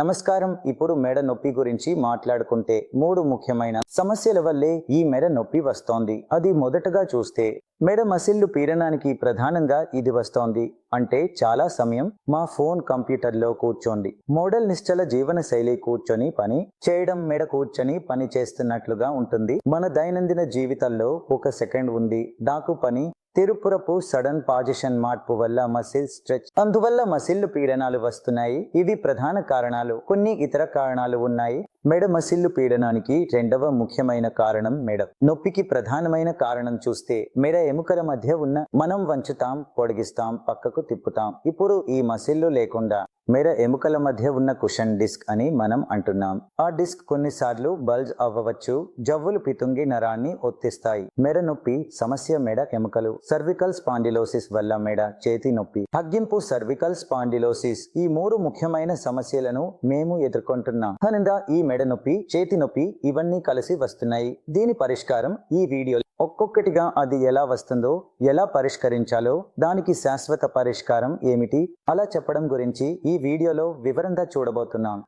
నమస్కారం. ఇప్పుడు మెడ నొప్పి గురించి మాట్లాడుకుంటే మూడు ముఖ్యమైన సమస్యల వల్లే ఈ మెడ నొప్పి వస్తోంది. అది మొదటగా చూస్తే మెడ మసిల్లు పీడనానికి ప్రధానంగా ఇది వస్తోంది. అంటే చాలా సమయం మా ఫోన్ కంప్యూటర్లో కూర్చోండి మోడల్ నిశ్చల జీవన శైలి కూర్చొని పని చేయడం మెడ కూర్చొని పని చేస్తున్నట్లుగా ఉంటుంది. మన దైనందిన జీవితాల్లో ఒక సెకండ్ ఉంది. నాకు పని తిరుపురపు సడన్ పాజిషన్ మార్పు వల్ల మసిల్ స్ట్రెచ్. అందువల్ల మసిల్లు పీడనాలు వస్తున్నాయి. ఇవి ప్రధాన కారణాలు. కొన్ని ఇతర కారణాలు ఉన్నాయి. మెడ మసిల్లు పీడనానికి రెండవ ముఖ్యమైన కారణం మెడ. నొప్పికి ప్రధానమైన కారణం చూస్తే మెడ ఎముకల మధ్య ఉన్న మనం వంచుతాం పొడిగిస్తాం పక్కకు తిప్పుతాం. ఇప్పుడు ఈ మసిల్లు లేకుండా మెర ఎముకల మధ్య ఉన్న కుషన్ డిస్క్ అని మనం అంటున్నాం. ఆ డిస్క్ కొన్నిసార్లు బల్జ్ అవ్వవచ్చు జవ్వులు పితుంగి నరాన్ని ఒత్తిస్తాయి. మెడ నొప్పి సమస్య మెడ ఎముకలు. సర్వికల్ స్పాండిలోసిస్ వల్ల మెడ చేతి నొప్పి. తగ్గింపు సర్వికల్ స్పాండిలోసిస్. ఈ మూడు ముఖ్యమైన సమస్యలను మేము ఎదుర్కొంటున్నాం. కనుక ఈ మెడ నొప్పి చేతి నొప్పి ఇవన్నీ కలిసి వస్తున్నాయి. దీని పరిష్కారం ఈ వీడియో ఒక్కొక్కటిగా అది ఎలా వస్తుందో ఎలా పరిష్కరించాలో దానికి శాశ్వత పరిష్కారం ఏమిటి అలా చెప్పడం గురించి ఈ వీడియోలో వివరంగా చూడబోతున్నాం.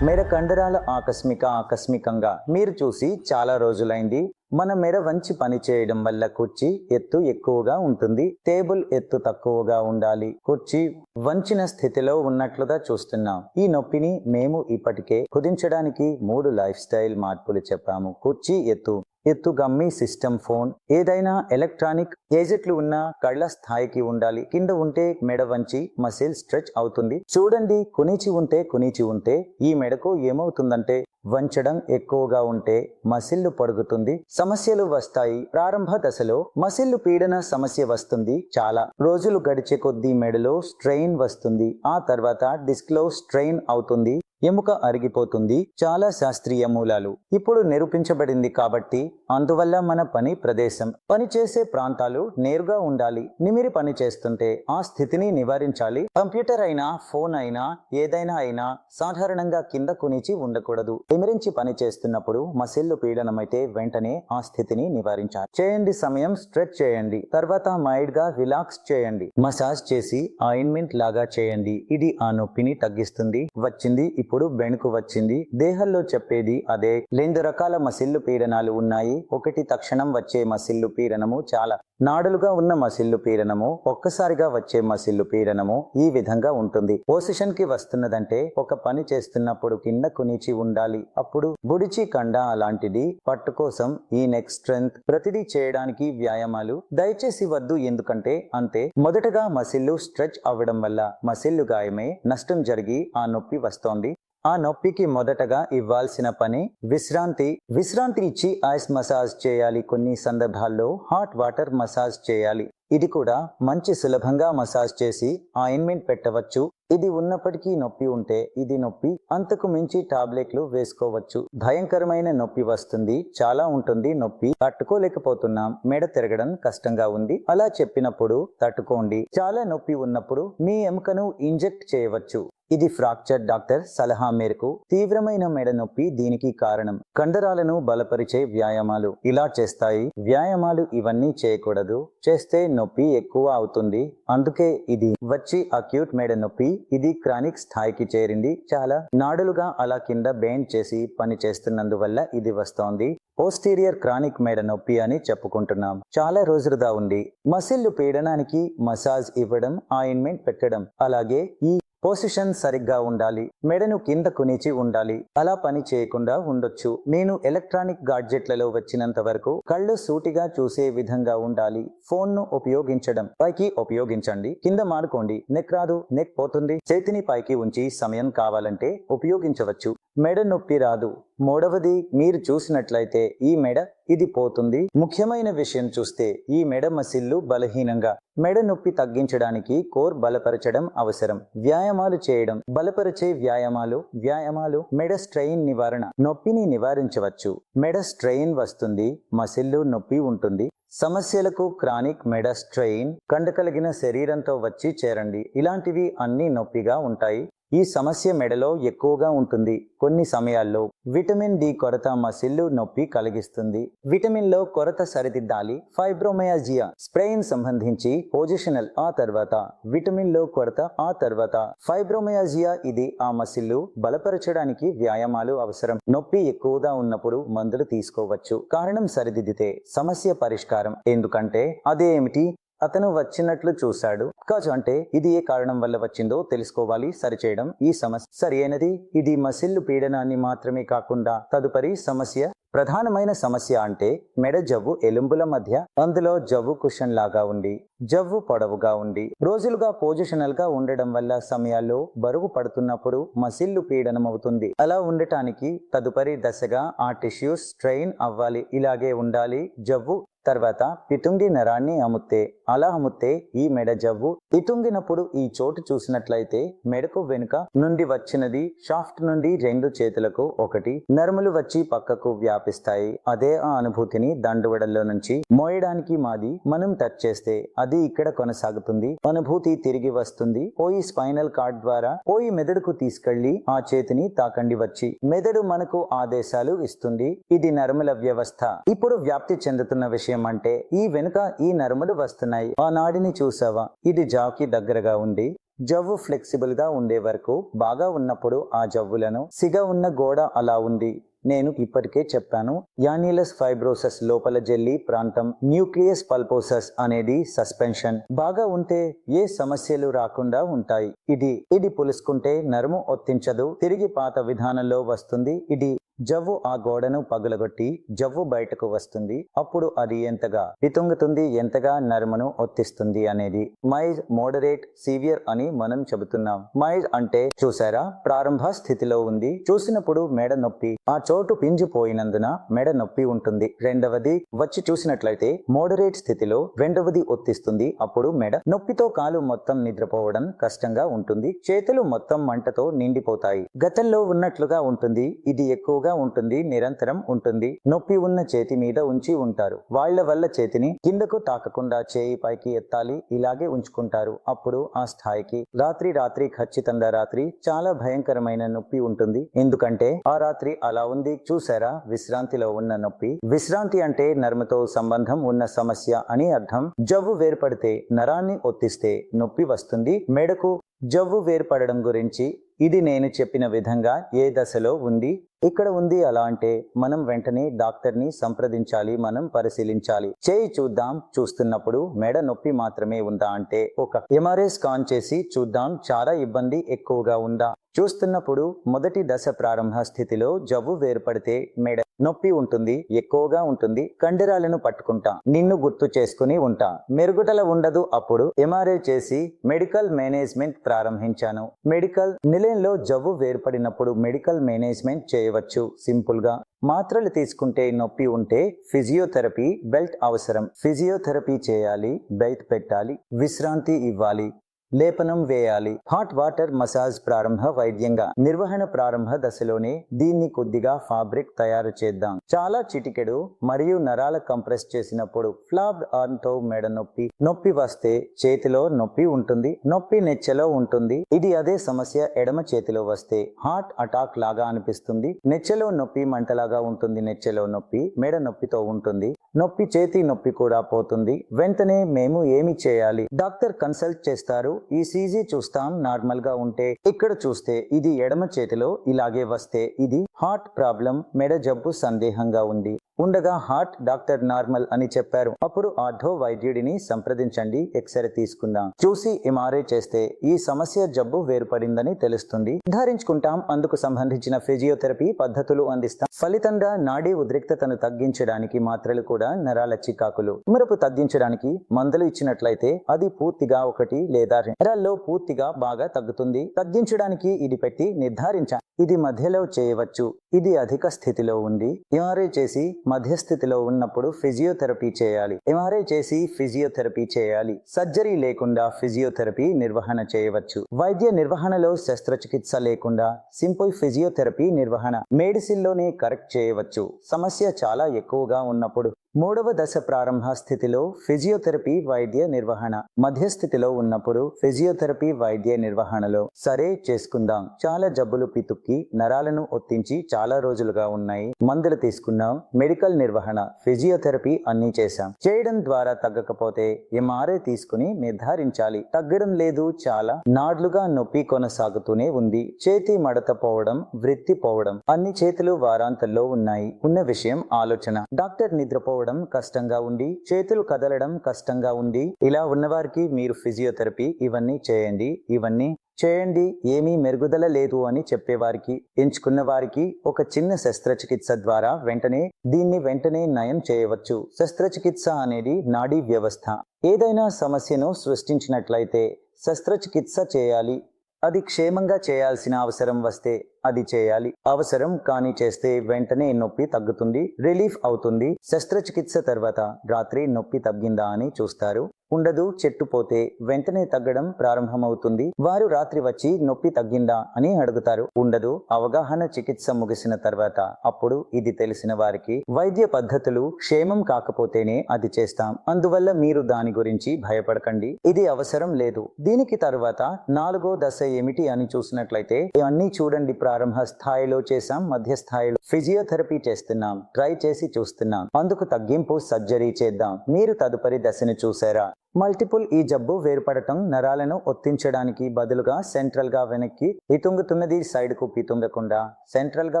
మెడ కండరాల ఆకస్మిక ఆకస్మికంగా మీరు చూసి చాలా రోజులైంది. మన మెడ వంచి పని చేయడం వల్ల కుర్చీ ఎత్తు ఎక్కువగా ఉంటుంది. టేబుల్ ఎత్తు తక్కువగా ఉండాలి. కుర్చీ వంచిన స్థితిలో ఉన్నట్లుగా చూస్తున్నాం. ఈ నొప్పిని మేము ఇప్పటికే కుదించడానికి మూడు లైఫ్ స్టైల్ మార్పులు చెప్పాము. కుర్చీ ఎత్తు ఎత్తు గమ్మి సిస్టమ్ ఫోన్ ఏదైనా ఎలక్ట్రానిక్ గేజెట్లు ఉన్న కళ్ళ స్థాయికి ఉండాలి. కింద ఉంటే మెడ వంచి మసిల్ స్ట్రెచ్ అవుతుంది. చూడండి కొనిచి ఉంటే కొనిచి ఉంటే ఈ మెడకు ఏమవుతుందంటే వంచడం ఎక్కువగా ఉంటే మసిల్లు పడుగుతుంది. సమస్యలు వస్తాయి. ప్రారంభ దశలో మసిల్లు పీడన సమస్య వస్తుంది చాలా. రోజులు గడిచే కొద్దీ మెడలో స్ట్రెయిన్ వస్తుంది. ఆ తర్వాత డిస్క్లో స్ట్రెయిన్ అవుతుంది. ఎముక అరిగిపోతుంది. చాలా శాస్త్రీయ మూలాలు. ఇప్పుడు నిరూపించబడింది కాబట్టి అందువల్ల మన పని ప్రదేశం. పని చేసే ప్రాంతాలు నేరుగా ఉండాలి. నిమిరి పని చేస్తుంటే ఆ స్థితిని నివారించాలి. కంప్యూటర్ అయినా ఫోన్ అయినా ఏదైనా అయినా సాధారణంగా కింద కునిచి ఉండకూడదు. నిమిరించి పని చేస్తున్నప్పుడు మసిల్లు పీడనమైతే వెంటనే ఆ స్థితిని నివారించాలి. చేయండి సమయం స్ట్రెచ్ చేయండి. తర్వాత మైడ్గా రిలాక్స్ చేయండి. మసాజ్ చేసి ఆయింట్మెంట్ లాగా చేయండి. ఇది ఆ నొప్పిని తగ్గిస్తుంది. వచ్చింది ఇప్పుడు బెణుకు వచ్చింది. దేహంలో చెప్పేది అదే. రెండు రకాల మసిల్లు పీడనాలు ఉన్నాయి. ఒకటి తక్షణం వచ్చే మసిల్లు పీడనము చాలా నాడులుగా ఉన్న మసిల్లు పీడనము ఒక్కసారిగా వచ్చే మసిల్లు పీడనము ఈ విధంగా ఉంటుంది. పొజిషన్కి వస్తున్నదంటే ఒక పని చేస్తున్నప్పుడు కింద కునిచి ఉండాలి. అప్పుడు బుడిచి కండ అలాంటిది. పట్టు కోసం ఈ నెక్ స్ట్రెంగ్త్ ప్రతిదీ చేయడానికి వ్యాయామాలు. దయచేసి వద్దు ఎందుకంటే అంతే. మొదటగా మసిల్లు స్ట్రెచ్ అవ్వడం వల్ల మసిల్లు గాయమే నష్టం జరిగి ఆ నొప్పి వస్తోంది. ఆ నొప్పికి మొదటగా ఇవ్వాల్సిన పని విశ్రాంతి. విశ్రాంతి ఇచ్చి ఐస్ మసాజ్ చేయాలి. కొన్ని సందర్భాల్లో హాట్ వాటర్ మసాజ్ చేయాలి. ఇది కూడా మంచి సులభంగా మసాజ్ చేసి ఆయింట్మెంట్ పెట్టవచ్చు. ఇది ఉన్నప్పటికీ నొప్పి ఉంటే ఇది నొప్పి. అంతకు మించి టాబ్లెట్లు వేసుకోవచ్చు. భయంకరమైన నొప్పి వస్తుంది. చాలా ఉంటుంది నొప్పి. తట్టుకోలేకపోతున్నాం. మెడ తిరగడం కష్టంగా ఉంది. అలా చెప్పినప్పుడు తట్టుకోండి. చాలా నొప్పి ఉన్నప్పుడు మీ ఎముకను ఇంజెక్ట్ చేయవచ్చు. ఇది ఫ్రాక్చర్ డాక్టర్ సలహా మేరకు తీవ్రమైన మెడ నొప్పి దీనికి కారణం. కండరాలను బలపరిచే వ్యాయామాలు ఇలా చేస్తాయి. వ్యాయామాలు ఇవన్నీ చేయకూడదు. చేస్తే నొప్పి ఎక్కువ అవుతుంది. అందుకే ఇది వచ్చి అక్యూట్ మెడ నొప్పి. ఇది క్రానిక్ స్థాయికి చేరింది. చాలా నాడులుగా అలా కింద బెయిన్ చేసి పని చేస్తున్నందువల్ల ఇది వస్తోంది. పోస్టీరియర్ క్రానిక్ మెడ నొప్పి అని చెప్పుకుంటున్నాం. చాలా రోజులుగా ఉంది. మసిల్లు పీడనానికి మసాజ్ ఇవ్వడం ఆయింట్మెంట్ పెట్టడం అలాగే ఈ పొజిషన్ సరిగ్గా ఉండాలి. మెడను కింద కునిచి ఉండాలి. అలా పని చేయకుండా ఉండొచ్చు. నేను ఎలక్ట్రానిక్ గాడ్జెట్లలో వచ్చినంత వరకు కళ్ళు సూటిగా చూసే విధంగా ఉండాలి. ఫోన్ను ఉపయోగించడం. పైకి ఉపయోగించండి. కింద మాడుకోండి నెక్ రాదు. నెక్ పోతుంది. చేతిని పైకి ఉంచి సమయం కావాలంటే ఉపయోగించవచ్చు. మెడ నొప్పి రాదు. మూడవది మీరు చూసినట్లయితే ఈ మెడ ఇది పోతుంది. ముఖ్యమైన విషయం చూస్తే ఈ మెడ మసిల్లు బలహీనంగా మెడ నొప్పి తగ్గించడానికి కోర్ బలపరచడం అవసరం. వ్యాయామాలు చేయడం బలపరిచే వ్యాయామాలు వ్యాయామాలు మెడ స్ట్రెయిన్ నివారణ నొప్పిని నివారించవచ్చు. మెడ స్ట్రెయిన్ వస్తుంది మసిల్లు నొప్పి ఉంటుంది. సమస్యలకు క్రానిక్ మెడ స్ట్రెయిన్ కండకలిగిన శరీరంతో వచ్చి చేరండి. ఇలాంటివి అన్ని నొప్పిగా ఉంటాయి. ఈ సమస్య మెడలో ఎక్కువగా ఉంటుంది. కొన్ని సమయాల్లో విటమిన్ డి కొరత మసిల్లు నొప్పి కలిగిస్తుంది. విటమిన్లో కొరత సరిదిద్దాలి. ఫైబ్రోమయాజియా స్ప్రెయిన్ సంబంధించి పొజిషనల్ ఆ తర్వాత విటమిన్లో కొరత ఆ తర్వాత. ఫైబ్రోమయాజియా ఇది ఆ మసిల్లు బలపరచడానికి వ్యాయామాలు అవసరం. నొప్పి ఎక్కువగా ఉన్నప్పుడు మందులు తీసుకోవచ్చు. కారణం సరిదిద్దితే సమస్య పరిష్కారం. ఎందుకంటే అదేమిటి? అతను వచ్చినట్లు చూశాడు. కాజు అంటే ఇది ఏ కారణం వల్ల వచ్చిందో తెలుసుకోవాలి సరిచేయడం ఈ సమస్య సరియైనది ఇది మసిల్లు పీడనాన్ని మాత్రమే కాకుండా తదుపరి సమస్య ప్రధానమైన సమస్య అంటే మెడ జవ్వు ఎలుంబుల మధ్య అందులో జవ్వు కుషన్ లాగా ఉండి జవ్వు పొడవుగా ఉండి రోజులుగా పొజిషనల్గా ఉండడం వల్ల సమయాల్లో బరువు పడుతున్నప్పుడు మసిల్లు పీడనం అవుతుంది అలా ఉండటానికి తదుపరి దశగా ఆ టిష్యూస్ స్ట్రెయిన్ అవ్వాలి. ఇలాగే ఉండాలి. జవ్వు తర్వాత పిటుంగి నరాన్ని అముతే అలా అముతే ఈ మెడ జవ్వు. పిటుంగినప్పుడు ఈ చోటు చూసినట్లయితే మెడకు వెనుక నుండి వచ్చినది షాఫ్ట్ నుండి రెండు చేతులకు ఒకటి. నరములు వచ్చి పక్కకు వ్యాపిస్తాయి. అదే ఆ అనుభూతిని దండువడల్లో నుంచి మోయడానికి మాది. మనం టచ్ చేస్తే అది ఇక్కడ కొనసాగుతుంది. అనుభూతి తిరిగి వస్తుంది. పోయి స్పైనల్ కార్డ్ ద్వారా పోయి మెదడుకు తీసుకెళ్ళి ఆ చేతిని తాకండి వచ్చి. మెదడు మనకు ఆదేశాలు ఇస్తుంది. ఇది నరముల వ్యవస్థ. ఇప్పుడు వ్యాప్తి చెందుతున్న విషయం అంటే ఈ వెనుక ఈ నరములు వస్తున్నాయి. ఆ నాడిని చూసావా ఇది జాకి దగ్గరగా ఉంది. జవ్వు ఫ్లెక్సిబుల్గా ఉండే వరకు బాగా ఉన్నప్పుడు ఆ జవ్వులను సిగ ఉన్న గోడ అలా ఉంది. నేను ఇప్పటికే చెప్పాను యానిలస్ ఫైబ్రోసస్ లోపల జెల్లి ప్రాంతం న్యూక్లియస్ పల్పోసస్ అనేది సస్పెన్షన్. బాగా ఉంటే ఏ సమస్యలు రాకుండా ఉంటాయి. ఇది ఇది పులుసుకుంటే నరము ఒత్తించదు తిరిగి పాత విధానంలో వస్తుంది ఇది జవ్వు ఆ గోడను పగులగొట్టి జవ్వు బయటకు వస్తుంది. అప్పుడు అది ఎంతగా వితుంగుతుంది ఎంతగా నరమును ఒత్తిస్తుంది అనేది మైజ్ మోడరేట్ సివియర్ అని మనం చెబుతున్నాం. మైజ్ అంటే చూసారా? ప్రారంభ స్థితిలో ఉంది. చూసినప్పుడు మెడ నొప్పి. ఆ చోటు పింజిపోయినందున మెడ నొప్పి ఉంటుంది. రెండవది వచ్చి చూసినట్లయితే మోడరేట్ స్థితిలో రెండవది ఒత్తిస్తుంది. అప్పుడు మెడ నొప్పితో కాలు మొత్తం నిద్రపోవడం కష్టంగా ఉంటుంది. చేతులు మొత్తం మంటతో నిండిపోతాయి. గతంలో ఉన్నట్లుగా ఉంటుంది. ఇది ఎక్కువగా ఉంటుంది నిరంతరం ఉంటుంది. నొప్పి ఉన్న చేతి మీద ఉంచి ఉంటారు. వాళ్ళ వల్ల చేతిని కిందకు తాకకుండా చేయి పైకి ఎత్తాలి ఇలాగే ఉంచుకుంటారు. అప్పుడు ఆ స్థాయికి రాత్రి రాత్రి ఖచ్చితంగా రాత్రి చాలా భయంకరమైన నొప్పి ఉంటుంది. ఎందుకంటే ఆ రాత్రి అలా ఉంది చూసారా? విశ్రాంతిలో ఉన్న నొప్పి. విశ్రాంతి అంటే నర్మతో సంబంధం ఉన్న సమస్య అని అర్థం. జవ్వు వేర్పడితే నరాన్ని ఒత్తిస్తే నొప్పి వస్తుంది. మెడకు జవ్వు వేర్పడడం గురించి ఇది నేను చెప్పిన విధంగా ఏ దశలో ఉంది? ఇక్కడ ఉంది అలా అంటే మనం వెంటనే డాక్టర్ని సంప్రదించాలి మనం పరిశీలించాలి. చేయి చూద్దాం చూస్తున్నప్పుడు మెడ నొప్పి మాత్రమే ఉందా అంటే ఒక ఎంఆర్ఐ స్కాన్ చేసి చూద్దాం చాలా ఇబ్బంది ఎక్కువగా ఉందా? చూస్తున్నప్పుడు మొదటి దశ ప్రారంభ స్థితిలో జవ్వు వేర్పడితే మెడ నొప్పి ఉంటుంది ఎక్కువగా ఉంటుంది కండరాలను పట్టుకుంటా నిన్ను గుర్తు చేసుకుని ఉంటా. మెరుగుదల ఉండదు అప్పుడు ఎంఆర్ఐ చేసి మెడికల్ మేనేజ్మెంట్ ప్రారంభించాను. మెడికల్ నిలయంలో జవ్వు వేర్పడినప్పుడు మెడికల్ మేనేజ్మెంట్ చేయవచ్చు. సింపుల్గా మాత్రలు తీసుకుంటే నొప్పి ఉంటే ఫిజియోథెరపీ బెల్ట్ అవసరం. ఫిజియోథెరపీ చేయాలి బెల్ట్ పెట్టాలి విశ్రాంతి ఇవ్వాలి. లేపనం వేయాలి. హాట్ వాటర్ మసాజ్ ప్రారంభ వైద్యంగా. నిర్వహణ ప్రారంభ దశలోనే దీన్ని కొద్దిగా ఫాబ్రిక్ తయారు చేద్దాం. చాలా చిటికెడు మరియు నరాల కంప్రెస్ చేసినప్పుడు ఫ్లాబ్డ్ ఆర్మ్తో మెడ నొప్పి నొప్పి వస్తే చేతిలో నొప్పి ఉంటుంది నొప్పి నెచ్చెలో ఉంటుంది. ఇది అదే సమస్య ఎడమ చేతిలో వస్తే హార్ట్ అటాక్ లాగా అనిపిస్తుంది. నెచ్చెలో నొప్పి మంటలాగా ఉంటుంది నెచ్చెలో నొప్పి మెడ నొప్పితో ఉంటుంది. నొప్పి చేతి నొప్పి కూడా పోతుంది. వెంటనే మేము ఏమి చేయాలి? డాక్టర్ కన్సల్ట్ చేస్తారు. ఈ సీజీ చూస్తాం. నార్మల్గా ఉంటే ఇక్కడ చూస్తే ఇది ఎడమ చేతిలో ఇలాగే వస్తే ఇది హార్ట్ ప్రాబ్లం మెడ జబ్బు సందేహంగా ఉంది. ఉండగా హార్ట్ డాక్టర్ నార్మల్ అని చెప్పారు. అప్పుడు ఆర్థో వైద్యుడిని సంప్రదించండి ఎక్స్రే తీసుకుందాం. చూసి ఎంఆర్ఐ చేస్తే ఈ సమస్య జబ్బు వేరుపడిందని తెలుస్తుంది. నిర్ధారించుకుంటాం అందుకు సంబంధించిన ఫిజియోథెరపీ పద్ధతులు అందిస్తాం. ఫలితంగా నాడీ ఉద్రిక్తతను తగ్గించడానికి మాత్రలు కూడా నరాల చికాకులు. మెరుపు తగ్గించడానికి మందులు ఇచ్చినట్లయితే అది పూర్తిగా ఒకటి లేదా నరాల్లో పూర్తిగా బాగా తగ్గుతుంది. తగ్గించడానికి ఇది పెట్టి నిర్ధారించాం ఇది మధ్యలో చేయవచ్చు. ఇది అధిక స్థితిలో ఉంది. ఎంఆర్ఐ చేసి మధ్యస్థితిలో ఉన్నప్పుడు ఫిజియోథెరపీ చేయాలి. ఎంఆర్ఐ చేసి ఫిజియోథెరపీ చేయాలి. సర్జరీ లేకుండా ఫిజియోథెరపీ నిర్వహణ చేయవచ్చు. వైద్య నిర్వహణలో శస్త్రచికిత్స లేకుండా సింపుల్ ఫిజియోథెరపీ నిర్వహణ మెడిసిన్లోనే కరెక్ట్ చేయవచ్చు. సమస్య చాలా ఎక్కువగా ఉన్నప్పుడు మూడవ దశ ప్రారంభ స్థితిలో ఫిజియోథెరపీ వైద్య నిర్వహణ. మధ్య స్థితిలో ఉన్నప్పుడు ఫిజియోథెరపీ వైద్య నిర్వహణలో సరే చేసుకుందాం. చాలా జబ్బులు పితుక్కి నరాలను ఒత్తించి చాలా రోజులుగా ఉన్నాయి. మందులు తీసుకున్నాం. మెడికల్ నిర్వహణ. ఫిజియోథెరపీ అన్ని చేశాం. చేయడం ద్వారా తగ్గకపోతే ఎంఆర్ఐ తీసుకుని నిర్ధారించాలి. తగ్గడం లేదు. చాలా నాడ్లుగా నొప్పి కొనసాగుతూనే ఉంది. చేతి మడత పోవడం వృత్తి పోవడం అన్ని చేతులు వారాంతంలో ఉన్నాయి. ఉన్న విషయం ఆలోచన. డాక్టర్ నిద్రపోవడం కష్టంగా ఉండి చేతులు కదలడం కష్టంగా ఉంది ఇలా ఉన్నవారికి మీరు ఫిజియోథెరపీ ఇవన్నీ చేయండి ఇవన్నీ చేయండి ఏమీ మెరుగుదల లేదు అని చెప్పేవారికి ఎంచుకున్న వారికి ఒక చిన్న శస్త్రచికిత్స ద్వారా వెంటనే దీన్ని వెంటనే నయం చేయవచ్చు. శస్త్రచికిత్స అనేది నాడీ వ్యవస్థ. ఏదైనా సమస్యను సృష్టించినట్లయితే శస్త్రచికిత్స చేయాలి. అది క్షేమంగా చేయాల్సిన అవసరం వస్తే అది చేయాలి. అవసరం కానీ చేస్తే వెంటనే నొప్పి తగ్గుతుంది రిలీఫ్ అవుతుంది. శస్త్రచికిత్స తర్వాత రాత్రి నొప్పి తగ్గిందా అని చూస్తారు. ఉండదు చెట్టు పోతే వెంటనే తగ్గడం ప్రారంభమవుతుంది. వారు రాత్రి వచ్చి నొప్పి తగ్గిందా అని అడుగుతారు. ఉండదు అవగాహన చికిత్స ముగిసిన తర్వాత అప్పుడు ఇది తెలిసిన వారికి వైద్య పద్ధతులు క్షేమం కాకపోతేనే అది చేస్తాం. అందువల్ల మీరు దాని గురించి భయపడకండి. ఇది అవసరం లేదు. దీనికి తర్వాత నాలుగో దశ ఏమిటి అని చూసినట్లయితే అన్ని చూడండి ప్రారంభ స్థాయిలో చేశాం మధ్య స్థాయిలో ఫిజియోథెరపీ చేస్తున్నాం ట్రై చేసి చూస్తున్నాం. అందుకు తగ్గింపు సర్జరీ చేద్దాం. మీరు తదుపరి దశను చూసారా? మల్టిపుల్ ఈ జబ్బు వేరుపడటం నరాలను ఒత్తించడానికి బదులుగా సెంట్రల్గా వెనక్కి పితుంగుతున్నది సైడ్కు పితుంగకుండా సెంట్రల్గా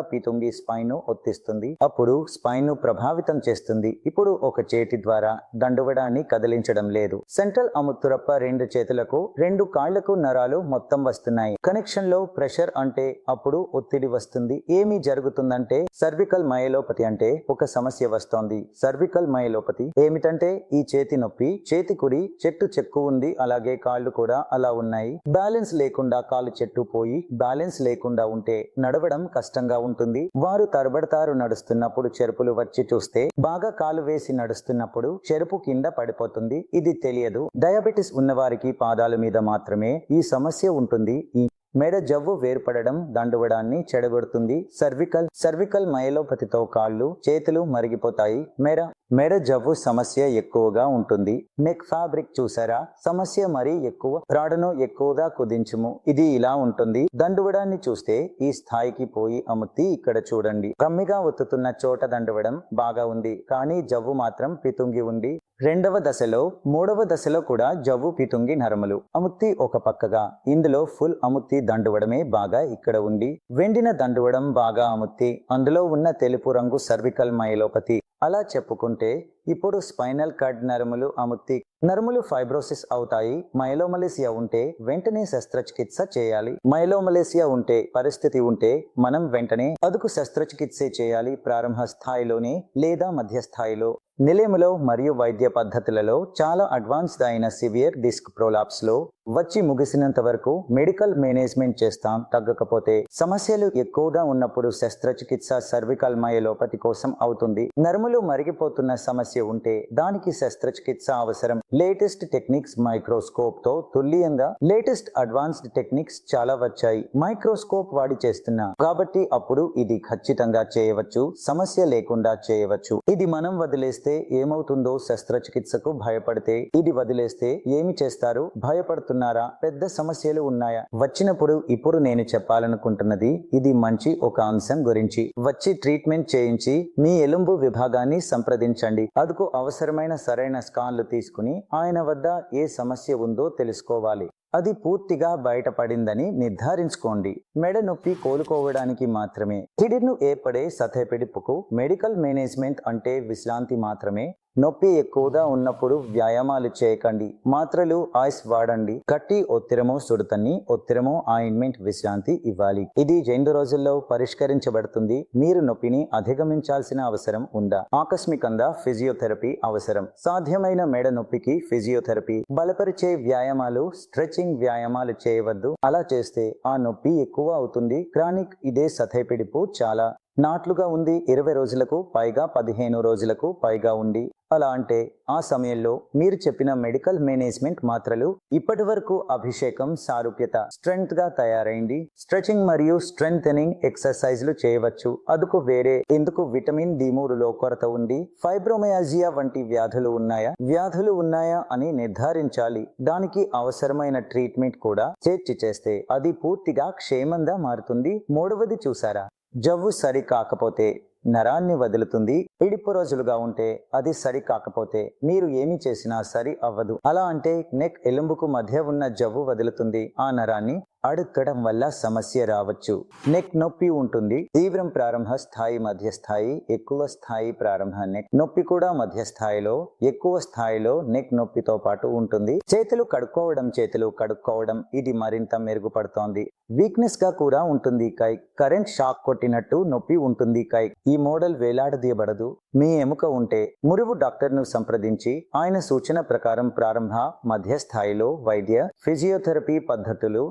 పితుంగి స్పైన్ను ఒత్తిస్తుంది. అప్పుడు స్పైన్ను ప్రభావితం చేస్తుంది. ఇప్పుడు ఒక చేతి ద్వారా దండువడాన్ని కదిలించడం లేదు. సెంట్రల్ అముత్తురప్ప రెండు చేతులకు రెండు కాళ్ళకు నరాలు మొత్తం వస్తున్నాయి. కనెక్షన్లో ప్రెషర్ అంటే అప్పుడు ఒత్తిడి వస్తుంది. ఏమి జరుగుతుందంటే సర్వికల్ మయలోపతి అంటే ఒక సమస్య వస్తోంది. సర్వికల్ మయలోపతి ఏమిటంటే ఈ చేతి నొప్పి చేతి కుడి చెట్టు చెక్కు ఉంది అలాగే కాళ్ళు కూడా అలా ఉన్నాయి. బ్యాలెన్స్ లేకుండా కాలు చెట్టు పోయి బ్యాలెన్స్ లేకుండా ఉంటే నడవడం కష్టంగా ఉంటుంది. వారు తరబడతారు నడుస్తున్నప్పుడు చెరుపులు వచ్చి చూస్తే బాగా కాలు వేసి నడుస్తున్నప్పుడు చెరుపు కింద పడిపోతుంది. ఇది తెలియదు. డయాబెటిస్ ఉన్నవారికి పాదాల మీద మాత్రమే ఈ సమస్య ఉంటుంది. ఈ మెడ జవ్వు వేర్పడడం దండువడాన్ని చెడగొడుతుంది. సర్వికల్ సర్వికల్ మయలోపతితో కాళ్ళు చేతులు మరిగిపోతాయి. మెడ మెడ జవ్వు సమస్య ఎక్కువగా ఉంటుంది. నెక్ ఫ్యాబ్రిక్ చూసారా? సమస్య మరీ ఎక్కువ రాడను ఎక్కువగా కుదించుము. ఇది ఇలా ఉంటుంది. దండువడాన్ని చూస్తే ఈ స్థాయికి పోయి అముత్తి ఇక్కడ చూడండి. కమ్మిగా ఒత్తుతున్న చోట దండువడం బాగా ఉంది. కానీ జవ్వు మాత్రం పితుంగి ఉంది. రెండవ దశలో మూడవ దశలో కూడా జవ్వు పితుంగి నరములు. అముత్తి ఒక పక్కగా. ఇందులో ఫుల్ అముత్తి దండువడమే బాగా ఇక్కడ ఉంది వెండిన దండువడం బాగా అముత్తి. అందులో ఉన్న తెలుపు రంగు సర్వికల్ మైలోపతి అలా చెప్పుకుంటే ఇప్పుడు స్పైనల్ కార్డ్ నరములు అముత్తి నరములు ఫైబ్రోసిస్ అవుతాయి. మైలోమలేసియా ఉంటే వెంటనే శస్త్రచికిత్స చేయాలి. మైలోమలేసియా ఉంటే పరిస్థితి ఉంటే మనం వెంటనే అదుకు శస్త్రచికిత్సే చేయాలి. ప్రారంభ స్థాయిలోనే లేదా మధ్య స్థాయిలో. నిలయములో మరియు వైద్య పద్ధతులలో చాలా అడ్వాన్స్డ్ అయిన సివియర్ డిస్క్ ప్రోలాప్స్లో వచ్చి ముగిసినంత వరకు మెడికల్ మేనేజ్మెంట్ చేస్తాం. తగ్గకపోతే సమస్యలు ఎక్కువగా ఉన్నప్పుడు శస్త్రచికిత్స సర్వికల్ మయలోపతి కోసం అవుతుంది. నరములు మరిగిపోతున్న సమస్య ఉంటే దానికి శస్త్రచికిత్స అవసరం. లేటెస్ట్ టెక్నిక్స్ మైక్రోస్కోప్తో తుల్యంగా లేటెస్ట్ అడ్వాన్స్డ్ టెక్నిక్స్ చాలా వచ్చాయి. మైక్రోస్కోప్ వాడి చేస్తున్నా. కాబట్టి అప్పుడు ఇది ఖచ్చితంగా చేయవచ్చు. సమస్య లేకుండా చేయవచ్చు. ఇది మనం వదిలేస్తే ఏమవుతుందో శస్త్రచికిత్సకు భయపడితే ఇది వదిలేస్తే ఏమి చేస్తారు? భయపడుతున్నారా? పెద్ద సమస్యలు ఉన్నాయా? వచ్చినప్పుడు ఇప్పుడు నేను చెప్పాలనుకుంటున్నది ఇది మంచి ఒక అంశం గురించి. వచ్చి ట్రీట్మెంట్ చేయించి మీ ఎలుంబు విభాగాన్ని సంప్రదించండి. అందుకు అవసరమైన సరైన స్కాన్లు తీసుకుని ఆయన వద్ద ఏ సమస్య ఉందో తెలుసుకోవాలి. అది పూర్తిగా బయటపడిందని నిర్ధారించుకోండి. మెడ నొప్పి కోలుకోవడానికి మాత్రమే. కిడిర్ను ఏర్పడే సతెపిడిపుకు మెడికల్ మేనేజ్మెంట్ అంటే విశ్రాంతి మాత్రమే నొప్పి ఎక్కువగా ఉన్నప్పుడు వ్యాయామాలు చేయకండి. మాత్రలు ఆయిస్ వాడండి. కట్టి ఒత్తిరమో సుడతన్ని ఒత్తిరమో ఆయింట్మెంట్ విశ్రాంతి ఇవ్వాలి. ఇది రెండు రోజుల్లో పరిష్కరించబడుతుంది. మీరు నొప్పిని అధిగమించాల్సిన అవసరం ఉందా? ఆకస్మికంగా ఫిజియోథెరపీ అవసరం. సాధ్యమైన మెడ నొప్పికి ఫిజియోథెరపీ. బలపరిచే వ్యాయామాలు స్ట్రెచింగ్ వ్యాయామాలు చేయవద్దు. అలా చేస్తే ఆ నొప్పి ఎక్కువ అవుతుంది. క్రానిక్ ఇదే సథైపిడిపు చాలా నాట్లుగా ఉంది ఇరవై రోజులకు పైగా పదిహేను రోజులకు పైగా ఉండి అలా అంటే ఆ సమయంలో మీరు చెప్పిన మెడికల్ మేనేజ్మెంట్ మాత్రలు ఇప్పటి వరకు అభిషేకం సారూప్యత స్ట్రెంగ్త్గా తయారైంది. స్ట్రెచింగ్ మరియు స్ట్రెంగ్ ఎక్సర్సైజ్లు చేయవచ్చు. అదుకు వేరే ఎందుకు విటమిన్ డి మూడులో కొరత ఉంది? ఫైబ్రోమయాజియా వంటి వ్యాధులు ఉన్నాయా? వ్యాధులు ఉన్నాయా అని నిర్ధారించాలి. దానికి అవసరమైన ట్రీట్మెంట్ కూడా చేర్చి చేస్తే అది పూర్తిగా క్షేమంగా మారుతుంది. మూడవది చూసారా? జవ్వు సరి కాకపోతే నరాన్ని వదులుతుంది. ఇడిపు రోజులుగా ఉంటే అది సరి కాకపోతే మీరు ఏమి చేసినా సరి అవ్వదు. అలా అంటే నెక్ ఎలుంబుకు మధ్య ఉన్న జవ్వు వదులుతుంది. ఆ నరాన్ని అడుక్కడం వల్ల సమస్య రావచ్చు. నెక్ నొప్పి ఉంటుంది. తీవ్రం ప్రారంభ స్థాయి మధ్య స్థాయి ఎక్కువ స్థాయి ప్రారంభ నెక్ నొప్పి కూడా మధ్య స్థాయిలో ఎక్కువ స్థాయిలో నెక్ నొప్పితో పాటు ఉంటుంది. చేతులు కడుక్కోవడం చేతులు కడుక్కోవడం ఇది మరింత మెరుగుపడుతోంది. వీక్నెస్గా కూడా ఉంటుంది. కై కరెంట్ షాక్ కొట్టినట్టు నొప్పి ఉంటుంది. కై ఈ మోడల్ వేలాడదీయబడదు. మీ ఎముక ఉంటే మురువు డాక్టర్ను సంప్రదించి ఆయన సూచన ప్రకారం ప్రారంభ మధ్య స్థాయిలో వైద్య ఫిజియోథెరపీ పద్ధతులు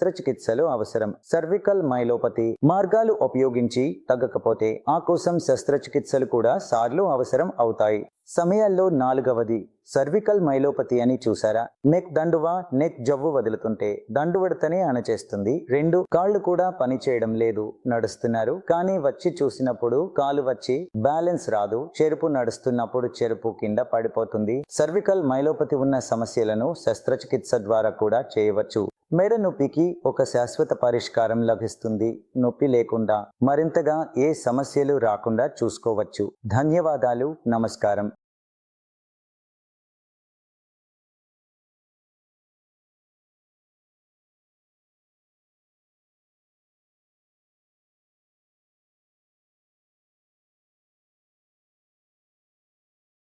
శస్త్రచికిత్సలు అవసరం. సర్వికల్ మైలోపతి మార్గాలు ఉపయోగించి తగ్గకపోతే ఆ కోసం శస్త్రచికిత్సలు కూడా సార్లు అవసరం అవుతాయి. సమయాల్లో నాలుగవది సర్వికల్ మైలోపతి అని చూసారా? నెక్ దండువా నెక్ జవ్వు వదులుతుంటే దండువడతనే అణచేస్తుంది. రెండు కాళ్ళు కూడా పని చేయడం లేదు నడుస్తున్నారు. కానీ వచ్చి చూసినప్పుడు కాలు వచ్చి బ్యాలెన్స్ రాదు. చెరుపు నడుస్తున్నప్పుడు చెరుపు కింద పడిపోతుంది. సర్వికల్ మైలోపతి ఉన్న సమస్యలను శస్త్రచికిత్స ద్వారా కూడా చేయవచ్చు. మెడ నొప్పికి ఒక శాశ్వత పరిష్కారం లభిస్తుంది. నొప్పి లేకుండా మరింతగా ఏ సమస్యలు రాకుండా చూసుకోవచ్చు. ధన్యవాదాలు. నమస్కారం.